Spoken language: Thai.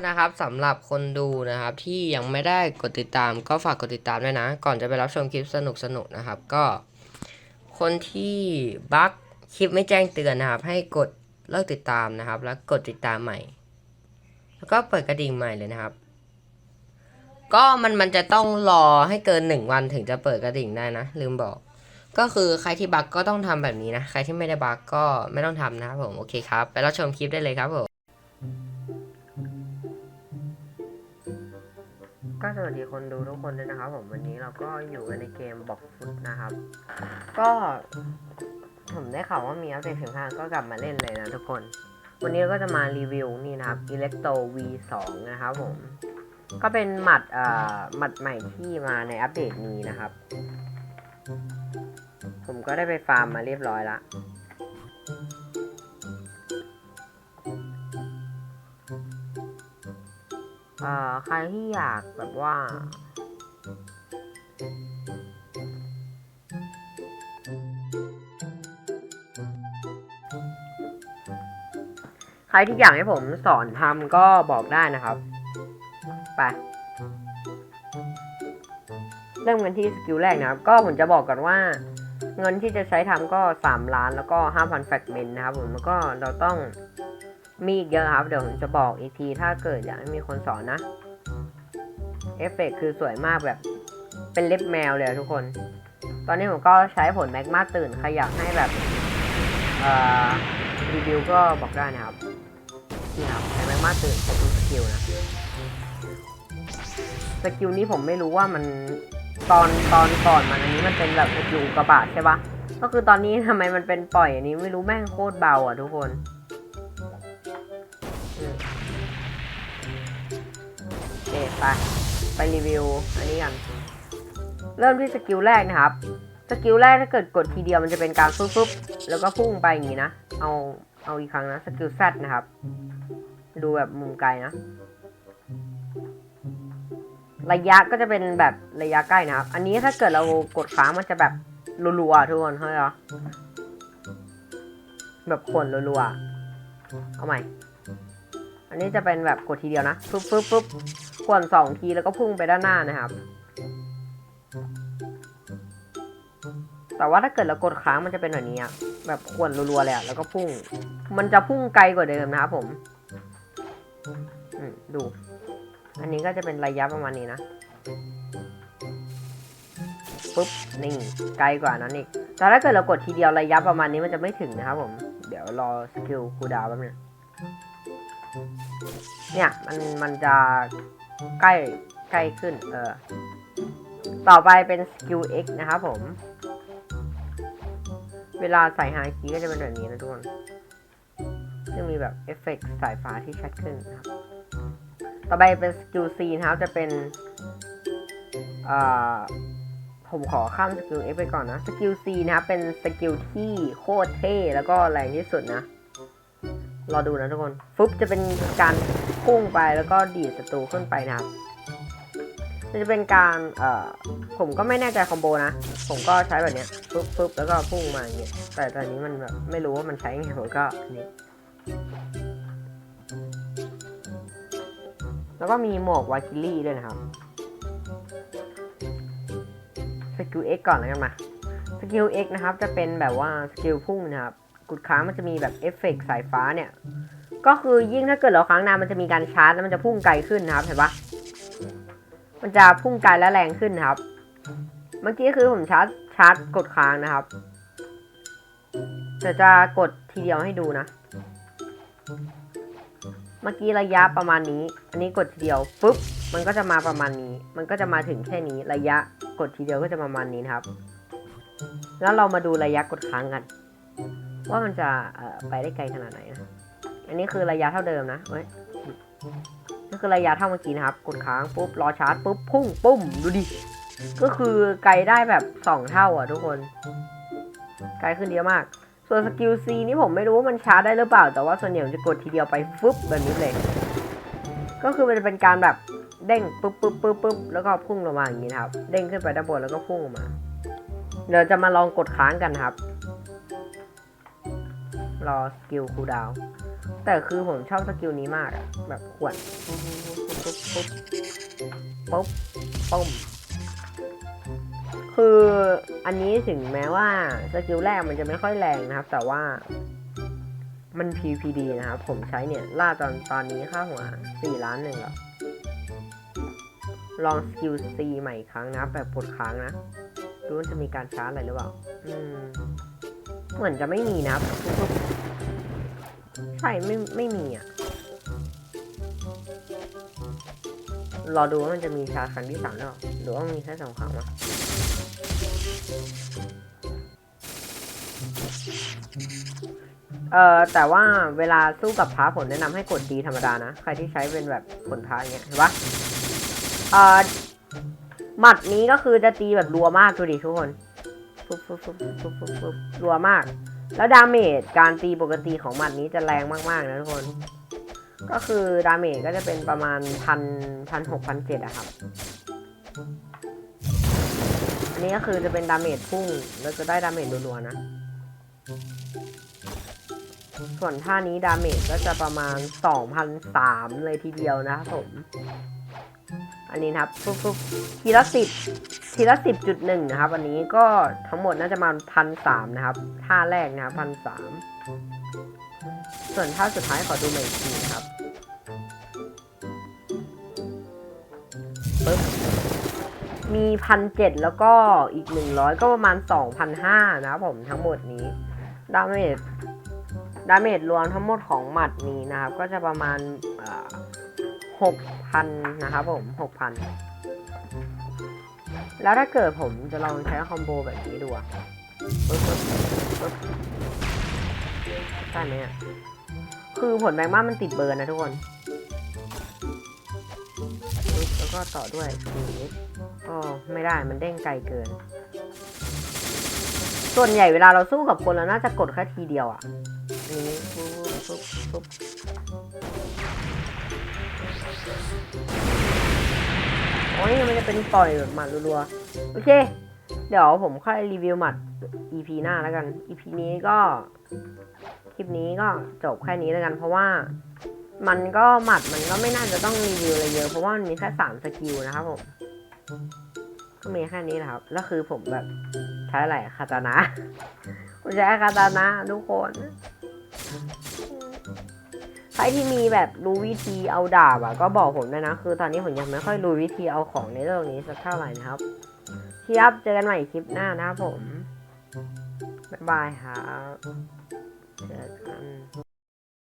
นะครับสำหรับคนดูนะครับที่ยังไม่ได้กดติดตามก็ฝากกดติดตามด้วยนะ ก่อนจะไปรับชมคลิปสนุกๆนะครับ ก็คนที่บั๊กคลิปไม่แจ้งเตือนนะครับ ให้กดเลิกติดตามนะครับ แล้วกดติดตามใหม่ แล้วก็เปิดกระดิ่งใหม่เลยนะครับ ก็มันมันจะต้องรอให้เกินหนึ่งวันถึงจะเปิดกระดิ่งได้นะ ลืมบอก ก็คือใครที่บั๊กก็ต้องทำแบบนี้นะ ใครที่ไม่ได้บั๊กก็ไม่ต้องทำนะครับผมโอเคครับ ไปรับชมคลิปได้เลยครับผม ก็สวัสดีคนดูทุกคนด้วยนะครับผมวันนี้เราก็อยู่กันในเกมบอกฟุตนะครับ ก็ผมได้ข่าวว่ามีอัปเดตถึงห้าก็กลับมาเล่นเลยนะทุกคน วันนี้เราก็จะมารีวิวนี่นะครับ Electro V2 นะครับผม ก็เป็นหมัดเอ่อหมัดใหม่ที่มาในอัปเดตนี้นะครับ ผมก็ได้ไปฟาร์มมาเรียบร้อยละ อ่อใครที่อยากแบบว่า ใครที่อยากให้ผมสอนทำก็บอกได้นะครับ ไป เริ่มกันที่สกิลแรกนะครับ ก็ผมจะบอกก่อนว่า เงินที่จะใช้ทำก็ 3 ล้านแล้วก็ 5,000 แฟกเมนต์นะครับผมแล้วก็เราต้อง มีอีกเยอะครับ เดี๋ยวผมจะบอกอีกทีถ้าเกิดอยากให้มีคนสอนนะ เอฟเฟกคือสวยมากแบบ เป็นเล็บแมวเลยทุกคน ตอนนี้ผมก็ใช้ผลแมกมาตื่น ใครอยากให้แบบรีวิวก็บอกได้นะครับนี่ครับใช้แมกมาตื่นใช้ทุกสกิลนะ สกิลนี้ผมไม่รู้ว่ามันตอนตอนก่อนมันอันนี้มันเป็นแบบสกิลกกาบาตใช่ปะก็คือตอนนี้ทำไมมันเป็นปล่อยอันนี้ไม่รู้แม่งโคตรเบาอะทุกคน ไป ไปรีวิวอันนี้กัน เริ่มที่สกิลแรกนะครับ สกิลแรกถ้าเกิดกดทีเดียวมันจะเป็นการฟึบฟึบแล้วก็พุ่งไปอย่างนี้นะ เอาเอาอีกครั้งนะ สกิลแซดนะครับ ดูแบบมุมไกลนะ ระยะก็จะเป็นแบบระยะใกล้นะครับ อันนี้ถ้าเกิดเรากดค้างมันจะแบบรัวๆทุกคนเข้าใจเหรอแบบขนรัวๆเอาใหม่ อันนี้จะเป็นแบบกดทีเดียวนะ ปุ๊บปุ๊บปุ๊บ ขวนสองทีแล้วก็พุ่งไปด้านหน้านะครับ แต่ว่าถ้าเกิดเรากดค้างมันจะเป็นแบบนี้อะแบบขวนรัวๆเลยอะแล้วก็พุ่ง มันจะพุ่งไกลกว่าเดิมนะครับผมดู อันนี้ก็จะเป็นระยะประมาณนี้นะปุ๊บนี่ไกลกว่านั้นอีกแต่ถ้าเกิดเรากดทีเดียวระยะประมาณนี้มันจะไม่ถึงนะครับผม เดี๋ยวรอสกิลคูดาวน์แป๊บนึงเนี่ย มันมันจะ ใกล้ใกล้ขึ้น เออ ต่อไปเป็นสกิล X นะครับผม เวลาใส่ไฮคีก็จะเป็นแบบนี้นะทุกคนซึ่งมีแบบเอฟเฟกต์สายฟ้าที่ชัดขึ้นนะครับ ต่อไปเป็นสกิล C นะครับ จะเป็นอ่าผมขอข้ามสกิล F ไปก่อนนะ สกิล C นะครับ เป็นสกิลที่โคตรเท่ แล้วก็แรงที่สุดนะ รอดูนะทุกคนฟึบจะเป็นการ พุ่งไปแล้วก็ดีดศัตรูขึ้นไปนะครับมันจะเป็นการเอ่อผมก็ไม่แน่ใจคอมโบนะ ผมก็ใช้แบบเนี้ยฟึบฟึบแล้วก็พุ่งมาอย่างเงี้ยแต่ตอนนี้มันแบบไม่รู้ว่ามันใช้ไงผมก็อันนี้แล้วก็มีหมวกวาคิลี่ด้วยนะครับสกิล X ก่อนแล้วกันมาสกิล X นะครับจะเป็นแบบว่าสกิลพุ่งนะครับกดค้างมันจะมีแบบเอฟเฟกต์สายฟ้าเนี่ย ก็คือยิ่งถ้าเกิดเราค้างนานมันจะมีการชาร์จแล้วมันจะพุ่งไกลขึ้นนะครับเห็นปะมันจะพุ่งไกลและแรงขึ้นนะครับ เมื่อกี้คือผมชาร์จชาร์จกดค้างนะครับแต่จะกดทีเดียวให้ดูนะ เมื่อกี้ระยะประมาณนี้ อันนี้กดทีเดียวปุ๊บมันก็จะมาประมาณนี้ มันก็จะมาถึงแค่นี้ระยะกดทีเดียวก็จะประมาณนี้นะครับ แล้วเรามาดูระยะกดค้างกัน ว่ามันจะเอ่อไปได้ไกลขนาดไหนนะ อันนี้คือระยะเท่าเดิมนะเว้ยนี่คือระยะเท่าเมื่อกี้นะครับ กดค้างปุ๊บรอชาร์จปุ๊บพุ่งปุ้มดูดิ ก็คือไกลได้แบบสองเท่าอะทุกคน ไกลขึ้นเยอะมาก ส่วนสกิล C นี่ผมไม่รู้ว่ามันชาร์จได้หรือเปล่า แต่ว่าส่วนใหญ่ผมจะกดทีเดียวไปฟึบแบบนี้เลย ก็คือมันจะเป็นการแบบเด้งปุ๊บปุ๊บปุ๊บปุ๊บแล้วก็พุ่งลงมาอย่างนี้นะครับ เด้งขึ้นไปด้านบนแล้วก็พุ่งออกมา เดี๋ยวจะมาลองกดค้างกันครับ รอสกิลคูดาวน์ แต่คือผมชอบสกิลนี้มากอะแบบขวดปุ๊บปุ๊บปุ๊บปุ๊บคืออันนี้ถึงแม้ว่าสกิลแรกมันจะไม่ค่อยแรงนะครับ แต่ว่ามัน PPD นะครับ ผมใช้เนี่ยล่าตอนตอนนี้ค่าหัว4ล้านหนึ่งแล้วลองสกิล C ใหม่อีกครั้งนะแบบปลดค้างนะดูว่าจะมีการชาร์จอะไรหรือเปล่า อืม เหมือนจะไม่มีนะครับ ใช่ไม่ไม่มีอะ รอดูว่ามันจะมีชาครั้งที่สามหรือเปล่าหรือว่ามีแค่สองครั้งวะเอ่อแต่ว่าเวลาสู้กับพระผมแนะนำให้กดดีธรรมดานะ ใครที่ใช้เป็นแบบผลพระอย่างเงี้ยเห็นปะเอ่อหมัดนี้ก็คือจะตีแบบรัวมากดูดิทุกคนปุ๊บปุ๊บปุ๊บปุ๊บปุ๊บปุ๊บรัวมาก แล้วดาเมจการตีปกติของหมัดนี้จะแรงมากๆนะทุกคน ก็คือดาเมจก็จะเป็นประมาณพันพันหกพันเจ็ดอะครับ อันนี้ก็คือจะเป็นดาเมจพุ่งแล้วจะได้ดาเมจรัวๆนะ ส่วนท่านี้ดาเมจก็จะประมาณสองพันสามเลยทีเดียวนะครับผม อันนี้นะครับปุ๊บทีละสิบทีละสิบจุดหนึ่งนะครับ อันนี้ก็ทั้งหมดน่าจะมาพันสามนะครับท่าแรกนะครับพันสามส่วนท่าสุดท้ายขอดูใหม่อีกทีนะครับปึ๊บมีพันเจ็ดแล้วก็อีกหนึ่งร้อยก็ประมาณสองพันห้านะครับผมทั้งหมดนี้ดาเมจดาเมจรวมทั้งหมดของหมัดนี้นะครับ ก็จะประมาณ หกพันนะครับผมหกพันแล้วถ้าเกิดผมจะลองใช้คอมโบแบบนี้ดูอะปึ๊บปึ๊บปึ๊บได้ไหมอะคือผลแบงค์มามันติดเบิร์นนะทุกคนแล้วก็ต่อด้วยนี้ก็ไม่ได้มันเด้งไกลเกิน ส่วนใหญ่เวลาเราสู้กับคนเราน่าจะกดแค่ทีเดียวอะ ยมันจะเป็นปล่อยแบบหมัดรัวๆ โอเค เดี๋ยวผมค่อยรีวิวหมัด EP หน้าแล้วกัน EP นี้ก็ คลิปนี้ก็จบแค่นี้แล้วกัน เพราะว่ามันก็หมัดมันก็ไม่น่าจะต้องรีวิวอะไรเยอะ เพราะว่ามันมีแค่สามสกิลนะครับผม ก็มีแค่นี้แหละครับ แล้วคือผมแบบใช้อะไรคาตานะผมใช้คาตานะทุกคน ใครที่มีแบบรู้วิธีเอาดาบอะก็บอกผมด้วยนะ คือตอนนี้ผมยังไม่ค่อยรู้วิธีเอาของในเรื่องนี้สักเท่าไหร่นะครับครับเจอกันใหม่คลิปหน้านะครับผม บ๊ายบายครับเจอกัน